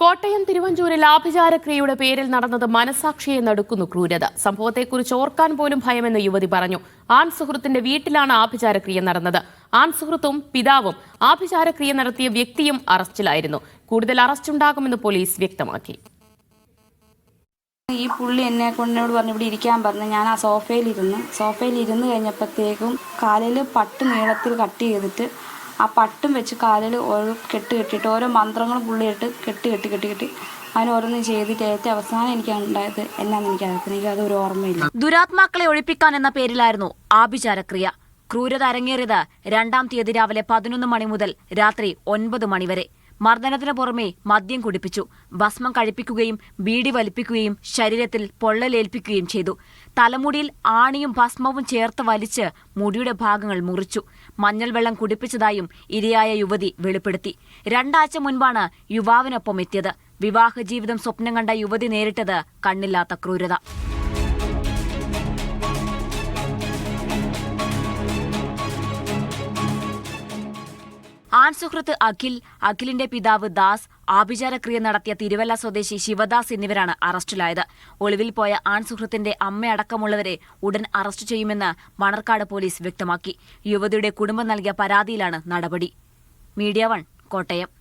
കോട്ടയം തിരുവഞ്ചൂരിൽ ആഭിചാരക്രിയയുടെ പേരിൽ നടന്നത് മനസാക്ഷിയെ നടുക്കുന്നു ക്രൂരത. സംഭവത്തെക്കുറിച്ച് ഓർക്കാൻ പോലും ഭയമെന്ന് യുവതി പറഞ്ഞു. ആൺ സുഹൃത്തിന്റെ വീട്ടിലാണ് ആഭിചാരക്രിയ നടന്നത്. ആൺ സുഹൃത്തും പിതാവും ആഭിചാരക്രിയ നടത്തിയ വ്യക്തിയും അറസ്റ്റിലായിരുന്നു. കൂടുതൽ അറസ്റ്റുണ്ടാകുമെന്ന് പോലീസ് വ്യക്തമാക്കി. ഈ പുള്ളി എന്നെ കൊണ്ടോട് പറഞ്ഞു ഇവിടെ ഇരിക്കാൻ പറഞ്ഞു. ഞാൻ ആ സോഫയിൽ സോഫയിലിരുന്ന് സോഫയിൽ ഇരുന്ന് കഴിഞ്ഞപ്പോഴത്തേക്കും കാലിൽ പട്ട് നീളത്തിൽ കട്ട് ചെയ്തിട്ട് ആ പട്ടും വെച്ച് കാലിൽ ഓരോ കെട്ട് കെട്ടിയിട്ട് ഓരോ മന്ത്രങ്ങളും പുള്ളിയിട്ട് കെട്ട് കെട്ടി കെട്ടി കെട്ടി. ഓരോന്നും ചെയ്തിട്ട് ഏറ്റവും അവസാനം എനിക്ക് ഉണ്ടായത് എന്നാന്ന് എനിക്ക് അതൊരു ഓർമ്മയില്ല. ദുരാത്മാക്കളെ ഒഴിപ്പിക്കാൻ എന്ന പേരിലായിരുന്നു ആഭിചാരക്രിയ. ക്രൂരത അരങ്ങേറിയത് രണ്ടാം തീയതി രാവിലെ പതിനൊന്ന് മണി മുതൽ രാത്രി ഒൻപത് മണിവരെ മർദ്ദനത്തിന് പുറമെ മദ്യം കുടിപ്പിച്ചു. ഭസ്മം കഴിപ്പിക്കുകയും ബീഡി വലിപ്പിക്കുകയും ശരീരത്തിൽ പൊള്ളലേൽപ്പിക്കുകയും ചെയ്തു. തലമുടിയിൽ ആണിയും ഭസ്മവും ചേർത്ത് വലിച്ച് മുടിയുടെ ഭാഗങ്ങൾ മുറിച്ചു. മഞ്ഞൾ വെള്ളം കുടിപ്പിച്ചതായും ഇരയായ യുവതി വെളിപ്പെടുത്തി. രണ്ടാഴ്ച മുൻപാണ് യുവാവിനൊപ്പം എത്തിയത്. വിവാഹ ജീവിതം സ്വപ്നം കണ്ട യുവതി നേരിട്ടത് കണ്ണില്ലാത്ത ക്രൂരത. ആൺസുഹൃത്ത് അഖിൽ അഖിലിന്റെ പിതാവ് ദാസ് ആഭിചാരക്രിയ നടത്തിയ തിരുവല്ല സ്വദേശി ശിവദാസ് എന്നിവരാണ് അറസ്റ്റിലായത്. ഒളിവിൽ പോയ ആൺ ആൺസുഹൃത്തിന്റെ അമ്മയടക്കമുള്ളവരെ ഉടൻ അറസ്റ്റ് ചെയ്യുമെന്ന് മണർക്കാട് പോലീസ് വ്യക്തമാക്കി. യുവതിയുടെ കുടുംബം നൽകിയ പരാതിയിലാണ് നടപടി. Media one Kottayam.